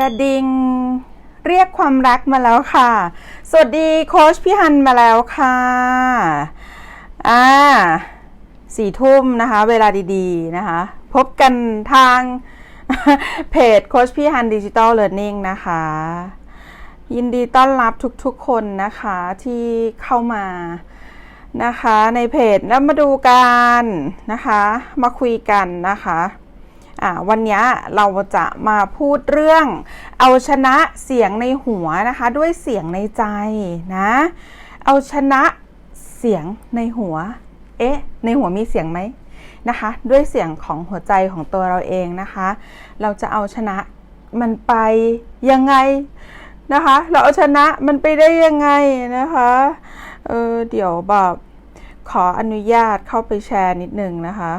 กระดิ่งเรียกความรักมาแล้วค่ะ สวัสดีโค้ชพี่ฮันมาแล้วค่ะอ่าสี่ทุ่มนะคะ เวลาดีๆนะคะ พบกันทางเพจโค้ชพี่ฮันดิจิตอลเลิร์นนิ่งนะคะ ยินดีต้อนรับทุกๆคนนะคะที่เข้ามานะคะในเพจแล้วมาดูกันนะคะ มาคุยกันนะคะ วันนี้เราจะมาพูดเรื่อง เอาชนะเสียงในหัวนะคะ ด้วยเสียงในใจนะ เอาชนะเสียงในหัว เอ๊ะ ในหัวมีเสียงไหมนะคะ ด้วยเสียงของหัวใจของตัวเราเองนะคะ เราจะเอาชนะมันไปยังไงนะคะ เราเอาชนะมันไปได้ยังไงนะคะ เออเดี๋ยวแบบขออนุญาตเข้าไปแชร์นิดนึงนะคะ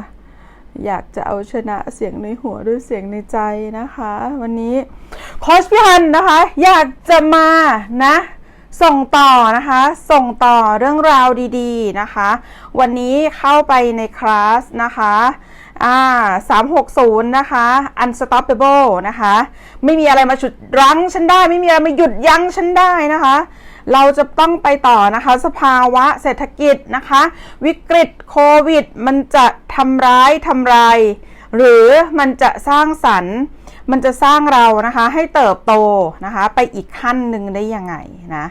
อยากจะเอาชนะเสียงในหัวด้วยเสียงในใจนะคะ วันนี้โคชพี่ฮันนะคะ อยากจะมานะ ส่งต่อนะคะ ส่งต่อเรื่องราวดีๆนะคะ วันนี้เข้าไปในคลาสนะคะอ่า360 นะคะ unstoppable นะคะ ไม่มีอะไรมาฉุดรั้งฉันได้ ไม่มีอะไรมาหยุดยั้งฉันได้นะคะ เราจะต้องไปต่อนะคะ สภาวะเศรษฐกิจนะคะ วิกฤตโควิด มันจะทำร้ายทำลายหรือมันจะสร้างสรรค์มันจะสร้างเรานะคะให้เติบโตนะคะ ไปอีกขั้นหนึ่งได้ยังไงนะ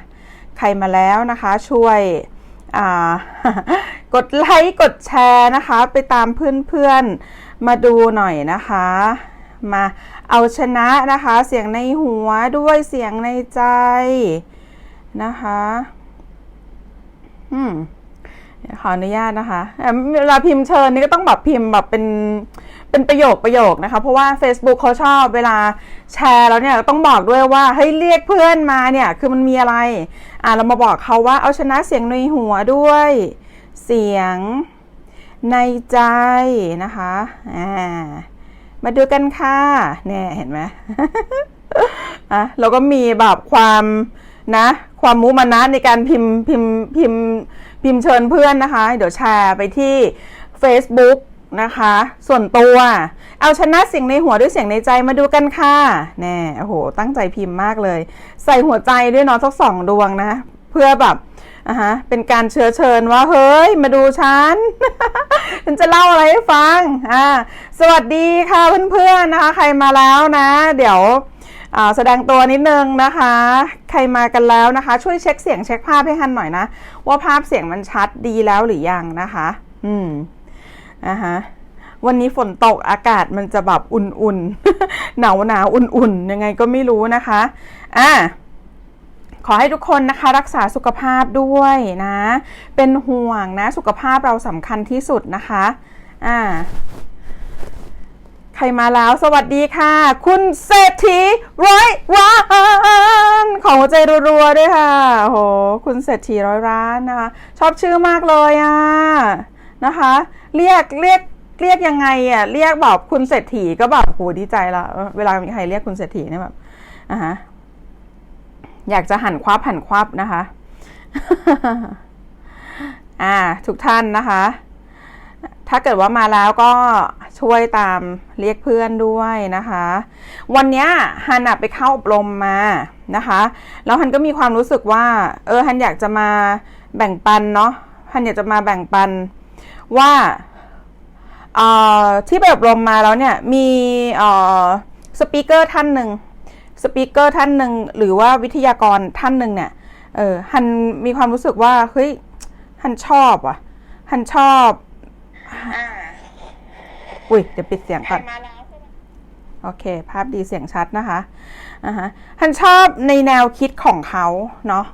ใครมาแล้วนะคะช่วยกดไลค์กดแชร์นะคะ ไปตามเพื่อนๆมาดูหน่อยนะคะ มาเอาชนะนะคะ เสียงในหัวด้วยเสียงในใจ นะคะ อืมขออนุญาตนะคะเวลาพิมพ์เชิญนี่ก็ต้องแบบพิมพ์แบบเป็นเป็นประโยคประโยคนะคะ เพราะว่า Facebook เขาชอบเวลาแชร์แล้วเนี่ยต้องบอกด้วยว่าให้เรียกเพื่อนมาเนี่ย คือมันมีอะไร อ่าเรามาบอกเขาว่าเอาชนะเสียงในหัวด้วย เสียงในใจนะคะอ่ามาดูกันค่ะเนี่ยเห็นไหมอะเราก็มีแบบความนะ ความมุมานะในการพิมพ์พิมพ์พิมพ์พิมพ์เชิญเพื่อนนะคะ เดี๋ยวแชร์ไปที่ Facebook นะคะ ส่วนตัว เอาชนะเสียงในหัวด้วยเสียงในใจมาดูกันค่ะแน่โอ้โห ตั้งใจพิมพ์มากเลย ใส่หัวใจด้วยเนาะสักสองดวงนะ เพื่อแบบอะฮะเป็นการเชื้อเชิญว่า เฮ้ย มาดูฉัน ฉันจะเล่าอะไรให้ฟังอ่าสวัสดีค่ะเพื่อนๆนะคะ ใครมาแล้วนะ เดี๋ยว แสดงตัวนิดนึงนะคะ ใครมากันแล้วนะคะ ช่วยเช็คเสียงเช็คภาพให้ฮันหน่อยนะ ว่าภาพเสียงมันชัดดีแล้วหรือยังนะคะ อืมอะฮะวันนี้ฝนตกอากาศมันจะแบบอุ่นๆ หนาวหนาวอุ่นๆ ยังไงก็ไม่รู้นะคะอะขอให้ทุกคนนะคะรักษาสุขภาพด้วยนะ เป็นห่วงนะ สุขภาพเราสำคัญที่สุดนะคะ อ่า รมาแล้ว สวัสดีค่ะ คุณเศรษฐีร้อยร้านของหัวใจรัวๆด้วยค่ะโหคุณเศรษฐีร้อยร้านนะคะ ชอบชื่อมากเลยอะนะคะ เรียกเรียกเรียกยังไงอะเรียกแบบคุณเศรษฐีก็แบบโหดีใจละเวลามีใครเรียกคุณเศรษฐีเนี่ยแบบอะฮะอยากจะหันควับหันควับนะคะ อ่า ทุกท่านนะคะ ถ้าเกิดว่ามาแล้วก็ช่วยตามเรียกเพื่อนด้วยนะคะ วันนี้ฮันไปเข้าอบรมมานะคะ แล้วฮันก็มีความรู้สึกว่า เออฮันอยากจะมาแบ่งปันเนาะฮันอยากจะมาแบ่งปันว่าที่ไปอบรมมาแล้วเนี่ยมีสปีกเกอร์ท่านหนึ่งสปีกเกอร์ท่านหนึ่งหรือว่าวิทยากรท่านหนึ่งเนี่ยเออฮันมีความรู้สึกว่าเฮ้ยฮันชอบอะฮันชอบ อุ้ยเดี๋ยวปิดเสียงก่อนโอเค ภาพดีเสียงชัดนะคะอ่าฮะฮันชอบในแนวคิดของเขาเนาะ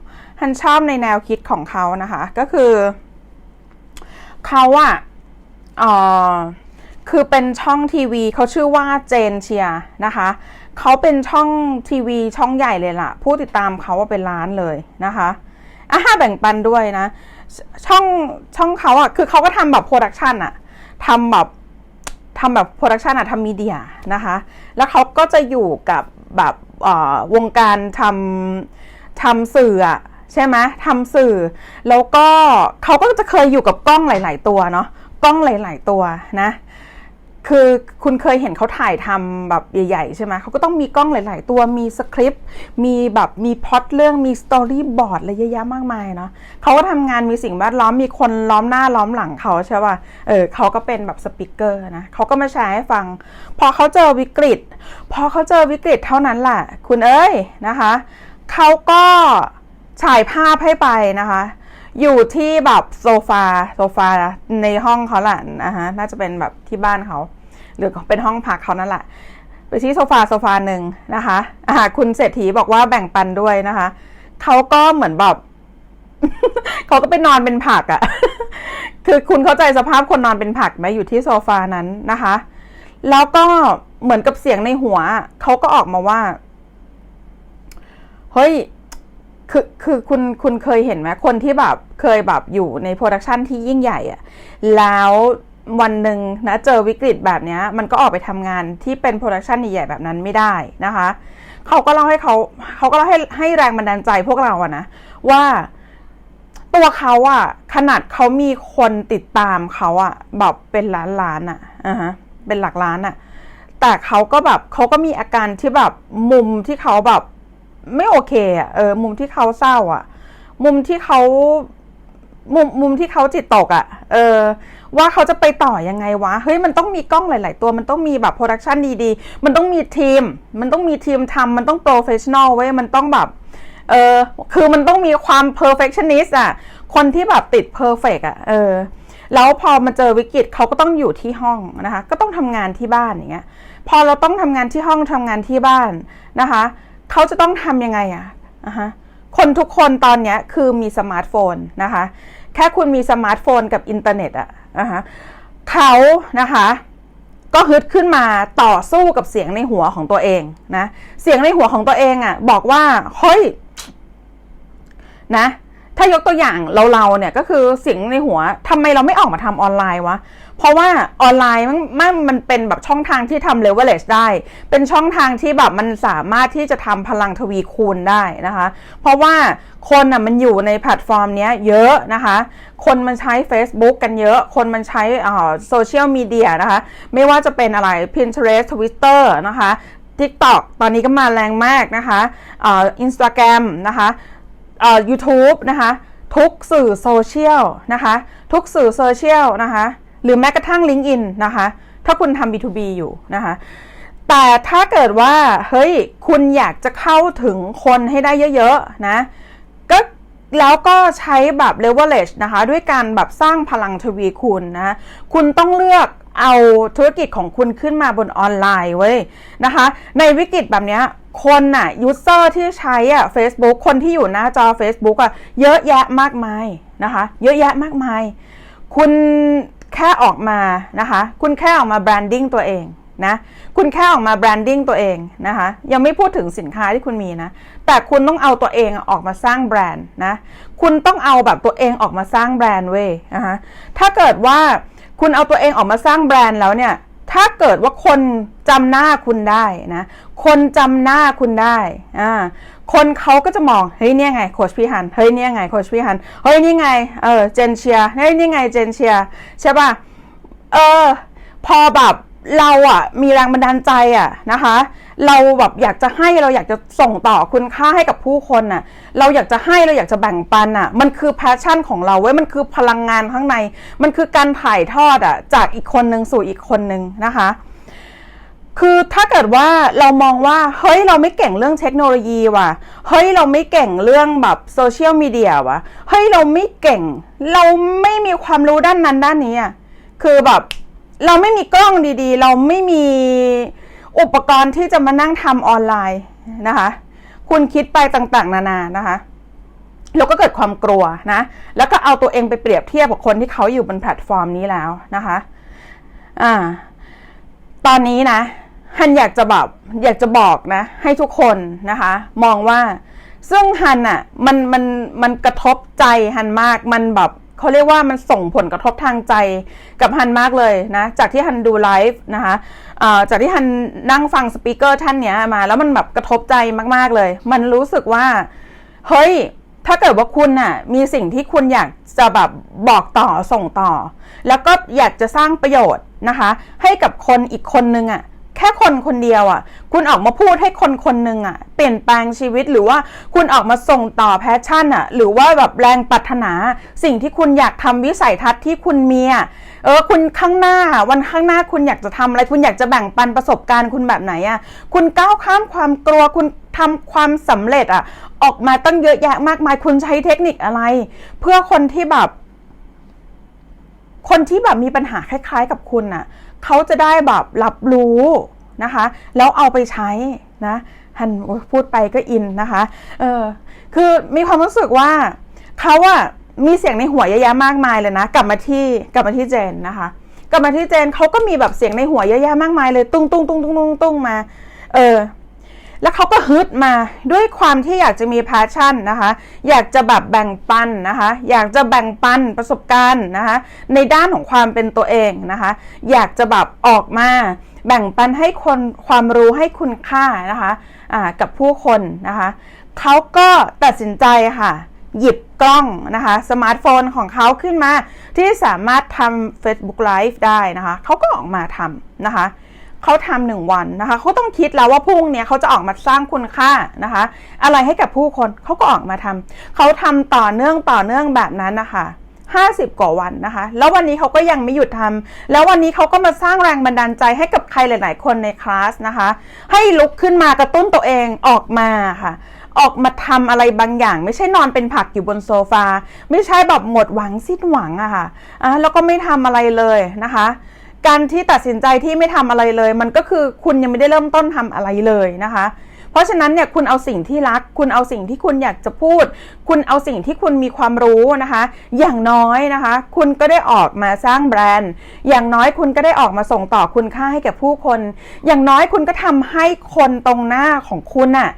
ฮันชอบในแนวคิดของเขานะคะ ก็คือเขาอะอ่อคือเป็นช่องทีวีเขาชื่อว่าเจนเชียนะคะเขาเป็นช่องทีวีช่องใหญ่เลยล่ะ ผู้ติดตามเขาว่าเป็นล้านเลยนะคะอะแบ่งปันด้วยนะ ช่องช่องเขาอะคือเขาก็ทำแบบโปรดักชันอะทำแบบทำแบบโปรดักชันอะทำมีเดียนะคะ แล้วเขาก็จะอยู่กับแบบวงการทำทำสื่ออะใช่ไหมทำสื่อ แล้วก็เขาก็จะเคยอยู่กับกล้องหลาย ๆ ตัวเนาะกล้องหลาย ๆ ตัวนะ คือคุณเคยเห็นเขาถ่ายทำแบบใหญ่ ๆ ใช่ไหมเขาก็ต้องมีกล้องหลาย ๆ ตัวมีสคริปต์มีแบบมีพ็อตเรื่องมีสตอรี่บอร์ดอะไรเยอะแยะมากมายเนาะเขาก็ทำงานมีสิ่งแวดล้อมมีคนล้อมหน้าล้อมหลังเขาใช่ป่ะเออเขาก็เป็นแบบสปิเกอร์นะเขาก็มาแชร์ให้ฟัง พอเขาเจอวิกฤต พอเขาเจอวิกฤตเท่านั้นแหละคุณเอ้ยนะคะเขาก็ฉายภาพให้ไปนะคะอยู่ที่แบบโซฟาโซฟาในห้องเขาแหละนะคะน่าจะเป็นแบบที่บ้านเขา หรือเป็นห้องพักเขานั่นแหละไปที่โซฟาโซฟาหนึ่งนะคะอ่าคุณเศรษฐีบอกว่าแบ่งปันด้วยนะคะเขาก็เหมือนแบบเขาก็ไปนอนเป็นผักอะ่ะ คือคุณเข้าใจสภาพคนนอนเป็นผักไหมอยู่ที่โซฟานั้นนะคะ แล้วก็เหมือนกับเสียงในหัว เขาก็ออกมาว่า เฮ้ย คือ คือคุณ คุณเคยเห็นไหมคนที่แบบ เคยแบบอยู่ในโปรดักชันที่ยิ่งใหญ่อะแล้ว วันหนึ่งนะเจอวิกฤตแบบนี้มันก็ออกไปทำงานที่เป็นโปรดักชันใหญ่ๆแบบนั้นไม่ได้นะคะเขาก็เล่าให้เขาเขาก็เล่าให้ให้แรงบันดาลใจพวกเราอะนะว่าตัวเขาอะขนาดเขามีคนติดตามเขาอะแบบเป็นล้านล้านๆอะอ่าฮะเป็นหลักล้านอะแต่เขาก็แบบเขาก็มีอาการที่แบบมุมที่เขาแบบไม่โอเคอะเออมุมที่เขาเศร้าอะมุมที่เขามุมมุมที่เขาจิตตกอะเออ ว่าเขาจะไปต่อยังไงวะ เฮ้ยมันต้องมีกล้องหลาย ๆ ตัว มันต้องมีแบบโปรดักชันดีๆ มันต้องมีทีม มันต้องมีทีมทำมันต้องโปรเฟชชั่นอลเว้ย มันต้องแบบ เออ คือมันต้องมีความ perfectionist อะ คนที่แบบติด perfect อะ เออ แล้วพอมาเจอวิกฤตเขาก็ต้องอยู่ที่ห้องนะคะ ก็ต้องทำงานที่บ้านอย่างเงี้ย พอเราต้องทำงานที่ห้องทำงานที่บ้านนะคะ เขาจะต้องทำยังไงอะอะฮะคนทุกคนตอนเนี้ยคือมีสมาร์ทโฟนนะคะ แค่คุณมีสมาร์ทโฟนกับอินเทอร์เน็ตอะ นะคะเขานะคะก็ฮึดขึ้นมาต่อสู้กับเสียงในหัวของตัวเองนะ เสียงในหัวของตัวเองอะบอกว่าเฮ้ยนะ ถ้ายกตัวอย่างเราเราเนี่ยก็คือเสียงในหัวทำไมเราไม่ออกมาทำออนไลน์วะ เพราะว่าออนไลน์มันมันมันเป็นแบบช่องทางที่ทำเลเวลเลชได้ เป็นช่องทางที่แบบมันสามารถที่จะทำพลังทวีคูณได้นะคะ เพราะว่าคนอะมันอยู่ในแพลตฟอร์มเนี้ยเยอะนะคะ คนมันใช้ Facebook กันเยอะ คนมันใช้โซเชียลมีเดียนะคะ ไม่ว่าจะเป็นอะไร Pinterest Twitter นะคะ TikTok ตอนนี้ก็มาแรงมากนะคะอินสตาแกรมนะคะ เอ่อ YouTube นะคะทุกสื่อโซเชียลนะคะทุกสื่อโซเชียลนะคะหรือแม้กระทั่ง LinkedIn นะคะถ้าคุณทำ B2B อยู่นะคะแต่ถ้าเกิดว่าเฮ้ยคุณอยากจะเข้าถึงคนให้ได้เยอะๆนะก็แล้วก็ใช้แบบ leverage นะคะ ด้วยการแบบสร้างพลังทวีคูณนะ คุณต้องเลือก เอาธุรกิจของคุณขึ้นมาบนออนไลน์เว้ยนะคะ ในวิกฤตแบบเนี้ยคนน่ะยูเซอร์ที่ใช้อะ Facebook คนที่อยู่หน้าจอ Facebook อะเยอะแยะมากมายนะคะ เยอะแยะมากมาย คุณแค่ออกมานะคะ คุณแค่ออกมาแบรนดิ้งตัวเองนะ คุณแค่ออกมาแบรนดิ้งตัวเองนะคะ ยังไม่พูดถึงสินค้าที่คุณมีนะ แต่คุณต้องเอาตัวเองออกมาสร้างแบรนด์นะ คุณต้องเอาแบบตัวเองออกมาสร้างแบรนด์เว้ยนะคะ ถ้าเกิดว่า คุณเอาตัวเองออกมาสร้างแบรนด์แล้วเนี่ย ถ้าเกิดว่าคนจำหน้าคุณได้นะ คนจำหน้าคุณได้อ่าคนเขาก็จะมอง เฮ้ยเนี่ยไงโคชพี่ฮัน เฮ้ยเนี่ยไงโคชพี่ฮัน เฮ้ยนี่ไง เออเจนเชียเฮ้ยนี่ไงเจนเชียใช่ป่ะ เออ พอแบบ เราอะมีแรงบันดาลใจอะนะคะ เราแบบอยากจะให้เราอยากจะส่งต่อคุณค่าให้กับผู้คนน่ะ เราอยากจะให้เราอยากจะแบ่งปันอะมันคือแพชชั่นของเราเว้ยมันคือพลังงานข้างใน มันคือการถ่ายทอดอะจากอีกคนหนึ่งสู่อีกคนหนึ่งนะคะคือถ้าเกิดว่าเรามองว่าเฮ้ยเราไม่เก่งเรื่องเทคโนโลยีว่ะเฮ้ยเราไม่เก่งเรื่องแบบโซเชียลมีเดียว่ะเฮ้ยเราไม่เก่ง เราไม่มีความรู้ด้านนั้นด้านนี้อะคือแบบ เราไม่มีกล้องดีๆ เราไม่มีอุปกรณ์ที่จะมานั่งทำออนไลน์นะคะ คุณคิดไปต่างๆ นานานะคะแล้วก็เกิดความกลัวนะ แล้วก็เอาตัวเองไปเปรียบเทียบกับคนที่เขาอยู่บนแพลตฟอร์มนี้แล้วนะคะ อ่า ตอนนี้นะฮันอยากจะแบบอยากจะบอกนะ ให้ทุกคนนะคะ มองว่าซึ่งฮันอะมันมันมันกระทบใจฮันมากมันแบบ เขาเรียกว่ามันส่งผลกระทบทางใจกับฮันมากเลยนะ จากที่ฮันดูไลฟ์นะคะจากที่ฮันนั่งฟังสปีกเกอร์ท่านเนี้ยมา แล้วมันแบบกระทบใจมากๆเลย มันรู้สึกว่า เฮ้ย ถ้าเกิดว่าคุณน่ะ มีสิ่งที่คุณอยากจะแบบบอกต่อส่งต่อ แล้วก็อยากจะสร้างประโยชน์นะคะ ให้กับคนอีกคนนึงอะ แค่คนคนเดียวอะ คุณออกมาพูดให้คนคนหนึ่งอะ เปลี่ยนแปลงชีวิตหรือว่าคุณออกมาส่งต่อแพชชั่นอะ หรือว่าแบบแรงปรารถนา สิ่งที่คุณอยากทำวิสัยทัศน์ที่คุณมีอะเออคุณข้างหน้าวันข้างหน้าคุณอยากจะทำอะไร คุณอยากจะแบ่งปันประสบการณ์คุณแบบไหนอะ คุณก้าวข้ามความกลัวคุณทำความสำเร็จอะ ออกมาตั้งเยอะแยะมากมายคุณใช้เทคนิคอะไร เพื่อคนที่แบบคนที่แบบมีปัญหาคล้าย ๆ กับคุณน่ะ เขาจะได้แบบรับรู้นะคะ แล้วเอาไปใช้นะฮันพูดไปก็อินนะคะเออคือมีความรู้สึกว่าเขาอะมีเสียงในหัวเยอะแยะมากมายเลยนะ กลับมาที่กลับมาที่เจนนะคะกลับมาที่เจนเขาก็มีแบบเสียงในหัวเยอะแยะมากมายเลย ตุ้งตุ้งตุ้งตุ้งตุ้งตุ้งมา เออ แล้วเขาก็ฮึดมาด้วยความที่อยากจะมีพาชั่นนะคะ อยากจะแบบแบ่งปันนะคะ อยากจะแบ่งปันประสบการณ์นะคะ ในด้านของความเป็นตัวเองนะคะ อยากจะแบบออกมาแบ่งปันให้คนความรู้ให้คุณค่านะคะะกับผู้คนนะคะเขาก็ตัดสินใจค่ะ หยิบกล้องนะคะสมาร์ทโฟนของเขาขึ้นมา ที่สามารถทำ Facebook Live ได้นะคะเขาก็ออกมาทำนะคะ เขาทำหนึ่งวันนะคะเขาต้องคิดแล้วว่าพรุ่งนี้เขาจะออกมาสร้างคุณค่านะคะ อะไรให้กับผู้คนเขาก็ออกมาทำเขาทำต่อเนื่องต่อเนื่องแบบนั้นนะคะ50 กว่าวันนะคะ แล้ววันนี้เขาก็ยังไม่หยุดทำแล้ววันนี้เขาก็มาสร้างแรงบันดาลใจให้กับใครหลาย ๆ คนในคลาสนะคะ ให้ลุกขึ้นมากระตุ้นตัวเองออกมาค่ะ ออกมาทำอะไรบางอย่าง ไม่ใช่นอนเป็นผักอยู่บนโซฟา ไม่ใช่แบบหมดหวังสิ้นหวังอะค่ะอะแล้วก็ไม่ทำอะไรเลยนะคะ การที่ตัดสินใจที่ไม่ทำอะไรเลย มันก็คือคุณยังไม่ได้เริ่มต้นทำอะไรเลยนะคะ เพราะฉะนั้นเนี่ยคุณเอาสิ่งที่รัก คุณเอาสิ่งที่คุณอยากจะพูด คุณเอาสิ่งที่คุณมีความรู้นะคะ อย่างน้อยนะคะ คุณก็ได้ออกมาสร้างแบรนด์ อย่างน้อยคุณก็ได้ออกมาส่งต่อคุณค่าให้แก่ผู้คน อย่างน้อยคุณก็ทำให้คนตรงหน้าของคุณน่ะ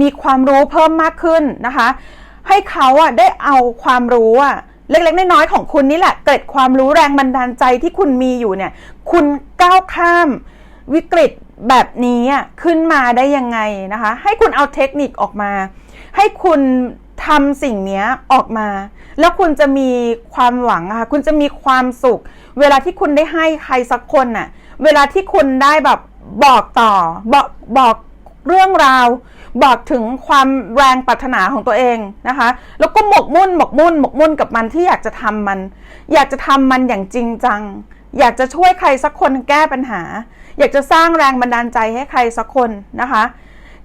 มีความรู้เพิ่มมากขึ้นนะคะ ให้เขาอะได้เอาความรู้อะ เล็กๆน้อยๆของคุณนี่แหละ เกิดความรู้แรงบันดาลใจที่คุณมีอยู่เนี่ย คุณก้าวข้ามวิกฤตแบบนี้ขึ้นมาได้ยังไงนะคะ ให้คุณเอาเทคนิคออกมา ให้คุณทำสิ่งนี้ออกมา แล้วคุณจะมีความหวังค่ะ คุณจะมีความสุข เวลาที่คุณได้ให้ใครสักคนน่ะ เวลาที่คุณได้แบบบอกต่อบอกบอกเรื่องราว บอกถึงความแรงปรารถนาของตัวเองนะคะ แล้วก็หมกมุ่นหมกมุ่นหมกมุ่นกับมันที่อยากจะทำมัน อยากจะทำมันอย่างจริงจัง อยากจะช่วยใครสักคนแก้ปัญหา อยากจะสร้างแรงบันดาลใจให้ใครสักคนนะคะ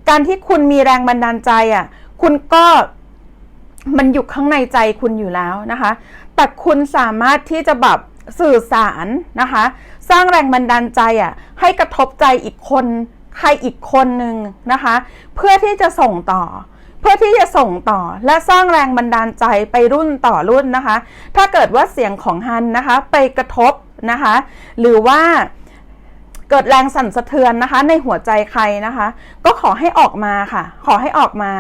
การที่คุณมีแรงบันดาลใจอะคุณก็มันอยู่ข้างในใจคุณอยู่แล้วนะคะ แต่คุณสามารถที่จะแบบสื่อสารนะคะ สร้างแรงบันดาลใจอะให้กระทบใจอีกคน ใครอีกคนหนึ่งนะคะ เพื่อที่จะส่งต่อ เพื่อที่จะส่งต่อและสร้างแรงบันดาลใจไปรุ่นต่อรุ่นนะคะ ถ้าเกิดว่าเสียงของฮันนะคะ ไปกระทบนะคะ หรือว่าเกิดแรงสั่นสะเทือนนะคะ ในหัวใจใครนะคะ ก็ขอให้ออกมาค่ะ ขอให้ออกมา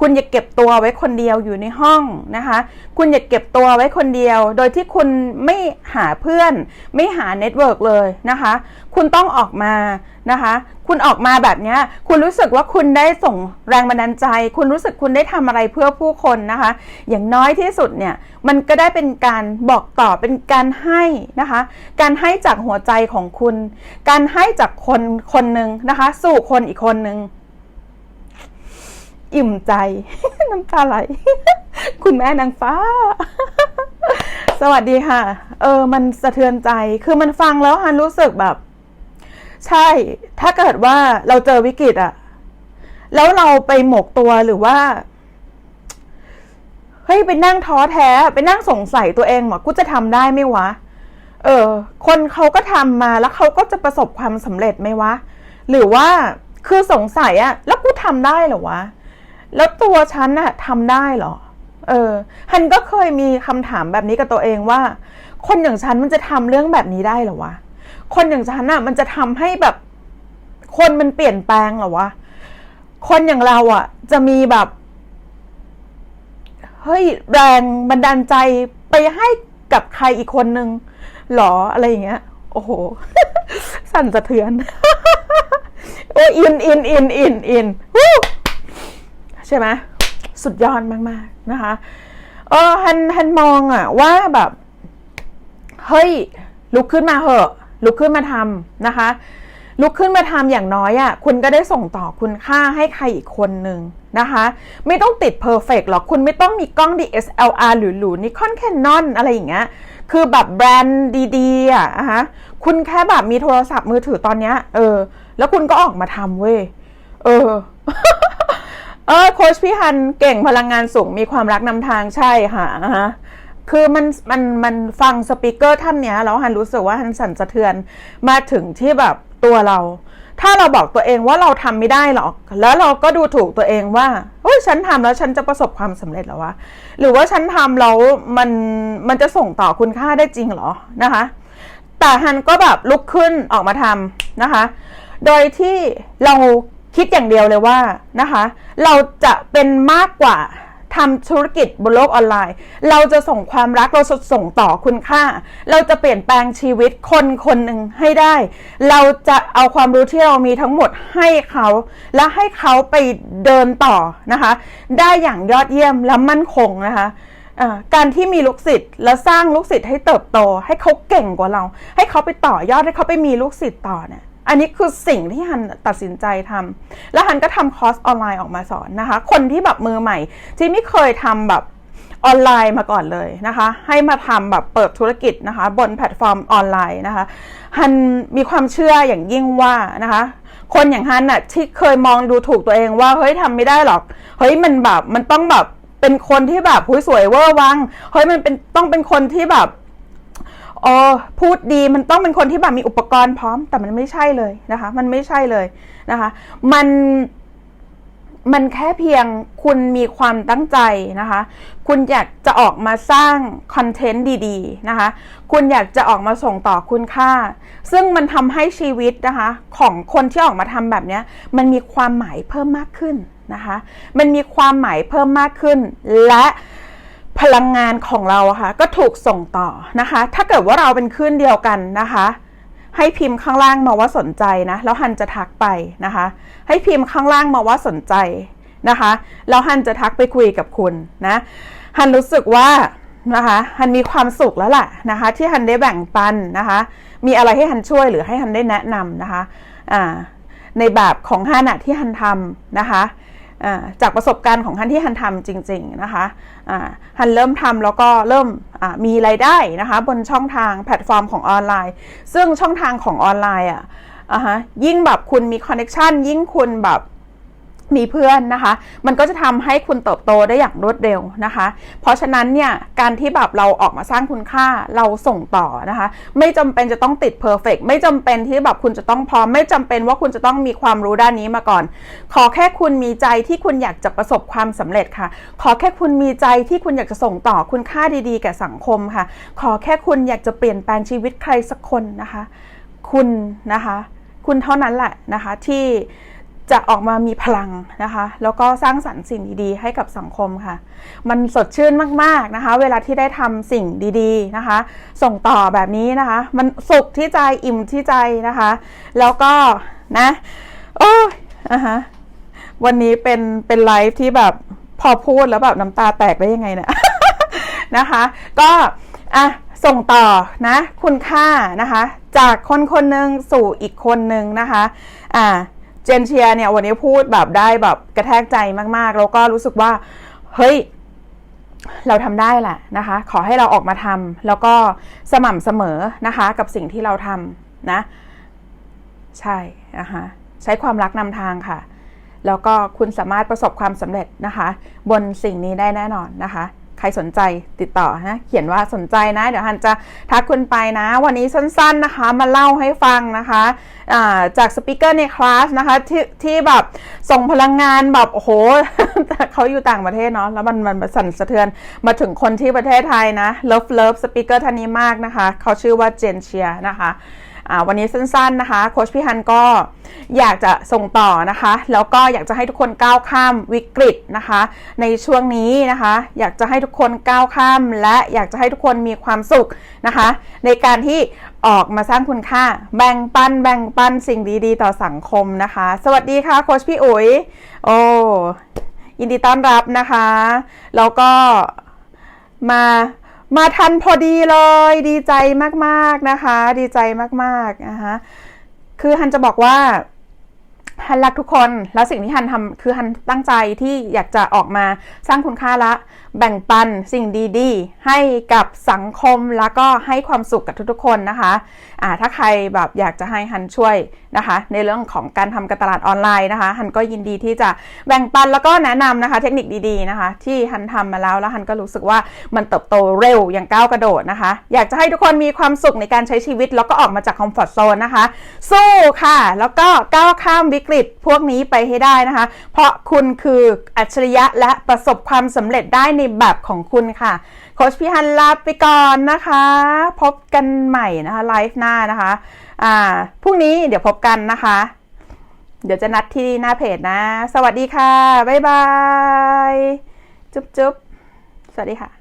คุณอย่าเก็บตัวไว้คนเดียวอยู่ในห้องนะคะ คุณอย่าเก็บตัวไว้คนเดียว โดยที่คุณไม่หาเพื่อน ไม่หาเน็ตเวิร์กเลยนะคะคุณต้องออกมานะคะ คุณออกมาแบบนี้คุณรู้สึกว่าคุณได้ส่งแรงบันดาลใจ คุณรู้สึกคุณได้ทำอะไรเพื่อผู้คนนะคะ อย่างน้อยที่สุดเนี่ยมันก็ได้เป็นการบอกต่อเป็นการให้นะคะ การให้จากหัวใจของคุณ การให้จากคนคนหนึ่งนะคะ สู่คนอีกคนหนึ่งอิ่มใจ น้ำตาไหล คุณแม่นางฟ้า สวัสดีค่ะ เออ มันสะเทือนใจ คือมันฟังแล้วฮันรู้สึกแบบ ใช่ ถ้าเกิดว่าเราเจอวิกฤตอะแล้วเราไปหมกตัวหรือว่าเฮ้ยไปนั่งท้อแท้ไปนั่งสงสัยตัวเองว่ากูจะทำได้ไหมวะ เออ คนเขาก็ทำมาแล้วเขาก็จะประสบความสำเร็จไหมวะ หรือว่าคือสงสัยอะแล้วกูทำได้เหรอวะ แล้วตัวฉันอะทำได้เหรอ เออฮันก็เคยมีคำถามแบบนี้กับตัวเองว่า คนอย่างฉันมันจะทำเรื่องแบบนี้ได้เหรอวะ คนอย่างฉันอะมันจะทำให้แบบ คนมันเปลี่ยนแปลงเหรอวะ คนอย่างเราอะจะมีแบบเฮ้ยแรงบันดาลใจไปให้กับใครอีกคนนึงหรออะไรอย่างเงี้ย โอ้โห สั่นสะเทือน โอ้อินอินอินอินอินใช่ไหมสุดยอดมาก ๆ นะคะ เออฮันฮันมองอะว่าแบบ เฮ้ย ลุกขึ้นมาเหอะ ลุกขึ้นมาทำนะคะ ลุกขึ้นมาทำอย่างน้อยอะ่ะคุณก็ได้ส่งต่อคุณค่าให้ใครอีกคนหนึ่งนะคะ ไม่ต้องติดเพอร์เฟกหรอกคุณไม่ต้องมีกล้อง DSLR หรือหรูนิคอนแคนนอนอะไรอย่างเงี้ยคือแบบแบรนด์ดีๆอะอะฮะคุณแค่แบบมีโทรศัพท์มือถือตอนเนี้ยเออ แล้วคุณก็ออกมาทำเว้ยเออเออโค้ชพี่ฮันเก่งพลังงานสูงมีความรักนำทางใช่ค่ะอ่าฮะ คือมันมันมันฟังสปีกเกอร์ท่านเนี้ยแล้วฮันรู้สึกว่าฮันสั่นสะเทือนมาถึงที่แบบตัวเรา ถ้าเราบอกตัวเองว่าเราทำไม่ได้หรอก แล้วเราก็ดูถูกตัวเองว่าเฮ้ยฉันทำแล้วฉันจะประสบความสำเร็จหรอวะหรือว่าฉันทำแล้วมันมันจะส่งต่อคุณค่าได้จริงหรอนะคะ แต่ฮันก็แบบลุกขึ้นออกมาทำนะคะ โดยที่เราคิดอย่างเดียวเลยว่านะคะ เราจะเป็นมากกว่า ทำธุรกิจบนโลกออนไลน์ เราจะส่งความรักเราส่งต่อคุณค่า เราจะเปลี่ยนแปลงชีวิตคนคนหนึ่งให้ได้ เราจะเอาความรู้ที่เรามีทั้งหมดให้เขา และให้เขาไปเดินต่อนะคะ ได้อย่างยอดเยี่ยมและมั่นคงนะคะการที่มีลูกศิษย์แล้วสร้างลูกศิษย์ให้เติบโต ให้เขาเก่งกว่าเรา ให้เขาไปต่อยอดให้เขาไปมีลูกศิษย์ต่อเนี่ย อันนี้คือสิ่งที่ฮันตัดสินใจทำแล้วฮันก็ทำคอร์สออนไลน์ออกมาสอนนะคะ คนที่แบบมือใหม่ ที่ไม่เคยทำแบบออนไลน์มาก่อนเลยนะคะ ให้มาทำแบบเปิดธุรกิจนะคะ บนแพลตฟอร์มออนไลน์นะคะฮันมีความเชื่ออย่างยิ่งว่านะคะ คนอย่างฮันน่ะที่เคยมองดูถูกตัวเองว่าเฮ้ยทำไม่ได้หรอกเฮ้ยมันแบบมันต้องแบบเป็นคนที่แบบผู้ยสวยเวอร์วังเฮ้ยมันเป็นต้องเป็นคนที่แบบ โอ๋อพูดดีมันต้องเป็นคนที่แบบมีอุปกรณ์พร้อม แต่มันไม่ใช่เลยนะคะ มันไม่ใช่เลยนะคะ มันมันแค่เพียงคุณมีความตั้งใจนะคะ คุณอยากจะออกมาสร้างคอนเทนต์ดีๆนะคะ คุณอยากจะออกมาส่งต่อคุณค่า ซึ่งมันทำให้ชีวิตนะคะ ของคนที่ออกมาทำแบบนี้มันมีความหมายเพิ่มมากขึ้นนะคะ มันมีความหมายเพิ่มมากขึ้น และ พลังงานของเราอะค่ะก็ถูกส่งต่อนะคะ ถ้าเกิดว่าเราเป็นคลื่นเดียวกันนะคะ ให้พิมพ์ข้างล่างมาว่าสนใจนะแล้วฮันจะทักไปนะคะ ให้พิมพ์ข้างล่างมาว่าสนใจนะคะแล้วฮันจะทักไปคุยกับคุณนะฮันรู้สึกว่านะคะฮันมีความสุขแล้วล่ะนะคะที่ฮันได้แบ่งปันนะคะ มีอะไรให้ฮันช่วยหรือให้ฮันได้แนะนำนะคะในแบบของฮันอะที่ฮันทำนะคะ จากประสบการณ์ของฮันที่ฮันทำจริง ๆ นะคะฮันเริ่มทำแล้วก็เริ่มมีรายได้นะคะ บนช่องทางแพลตฟอร์มของออนไลน์ ซึ่งช่องทางของออนไลน์อะยิ่งแบบคุณมีคอนเน็ชันยิ่งคุณแบบ มีเพื่อนนะคะ มันก็จะทำให้คุณเติบโตได้อย่างรวดเร็วนะคะ เพราะฉะนั้นเนี่ยการที่แบบเราออกมาสร้างคุณค่าเราส่งต่อนะคะ ไม่จำเป็นจะต้องติดเพอร์เฟกไม่จำเป็นที่แบบคุณจะต้องพร้อม ไม่จำเป็นว่าคุณจะต้องมีความรู้ด้านนี้มาก่อน ขอแค่คุณมีใจที่คุณอยากจะประสบความสำเร็จค่ะ ขอแค่คุณมีใจที่คุณอยากจะส่งต่อคุณค่าดีๆแก่สังคมค่ะ ขอแค่คุณอยากจะเปลี่ยนแปลงชีวิตใครสักคนนะคะ คุณนะคะ คุณเท่านั้นแหละนะคะที่ จะออกมามีพลังนะคะ แล้วก็สร้างสรรค์สิ่งดีๆ ให้กับสังคมค่ะ มันสดชื่นมากๆนะคะ เวลาที่ได้ทำสิ่งดีๆนะคะ ส่งต่อแบบนี้นะคะ มันสุขที่ใจอิ่มที่ใจนะคะ แล้วก็นะโอ้ยนะคะวันนี้เป็นเป็นไลฟ์ที่แบบพอพูดแล้วแบบน้ำตาแตกได้ยังไงเนะี่ยนะคะ ก็อะส่งต่อนะ คุณค่านะคะ จากคนคนหนึ่งสู่อีกคนหนึ่งนะคะ อ่า เจนเชียเนี่ยวันนี้พูดแบบได้แบบกระแทกใจมากๆ แล้วก็รู้สึกว่า เฮ้ย เราทำได้แหละนะคะ ขอให้เราออกมาทำแล้วก็สม่ำเสมอนะคะ กับสิ่งที่เราทำนะ ใช่นะคะใช้ความรักนำทางค่ะ แล้วก็คุณสามารถประสบความสำเร็จนะคะ บนสิ่งนี้ได้แน่นอนนะคะ ใครสนใจติดต่อนะ เขียนว่าสนใจนะ เดี๋ยวฮันจะทักคุณไปนะ วันนี้สั้นๆนะคะ มาเล่าให้ฟังนะคะจากสปิเกอร์ในคลาสนะคะที่ที่แบบส่งพลังงานแบบโอ้โหเขาอยู่ต่างประเทศเนาะแล้วมันมันสั่นสะเทือนมาถึงคนที่ประเทศไทยนะเลิฟเลิฟสปิเกอร์ท่านนี้มากนะคะ เขาชื่อว่าเจนเชียนะคะ วันนี้สั้นๆนะคะโค้ชพี่ฮันก็อยากจะส่งต่อนะคะ แล้วก็อยากจะให้ทุกคนก้าวข้ามวิกฤตนะคะ ในช่วงนี้นะคะ อยากจะให้ทุกคนก้าวข้าม และอยากจะให้ทุกคนมีความสุขนะคะ ในการที่ออกมาสร้างคุณค่า แบ่งปัน แบ่งปันสิ่งดีๆ ต่อสังคมนะคะ สวัสดีค่ะโค้ชพี่อุ๋ยโอ้ยินดีต้อนรับนะคะ แล้วก็มา มาทันพอดีเลย ดีใจมากๆนะคะ ดีใจมากๆนะคะคือฮันจะบอกว่าฮันรักทุกคนแล้วสิ่งที่ฮันทำคือฮันตั้งใจที่อยากจะออกมาสร้างคุณค่าละ แบ่งปันสิ่งดีๆ ให้กับสังคมแล้วก็ให้ความสุขกับทุกๆคนนะคะอ่าถ้าใครแบบอยากจะให้ฮันช่วยนะคะ ในเรื่องของการทำการตลาดออนไลน์นะคะ ฮันก็ยินดีที่จะแบ่งปันแล้วก็แนะนำนะคะ เทคนิคดีๆนะคะ ที่ฮันทำมาแล้วแล้วฮันก็รู้สึกว่ามันเติบโตเร็วอย่างก้าวกระโดดนะคะ อยากจะให้ทุกคนมีความสุขในการใช้ชีวิต แล้วก็ออกมาจากคอมฟอร์ทโซนนะคะ สู้ค่ะ แล้วก็ก้าวข้ามวิกฤตพวกนี้ไปให้ได้นะคะ เพราะคุณคืออัจฉริยะและประสบความสำเร็จได้ในแบบของคุณค่ะ โคชพี่ฮันลาไปก่อนนะคะ พบกันใหม่นะคะไลฟ์หน้านะคะอ่าพรุ่งนี้เดี๋ยวพบกันนะคะ เดี๋ยวจะนัดที่หน้าเพจนะ สวัสดีค่ะ บ๊ายบาย จุ๊บจุ๊บสวัสดีค่ะ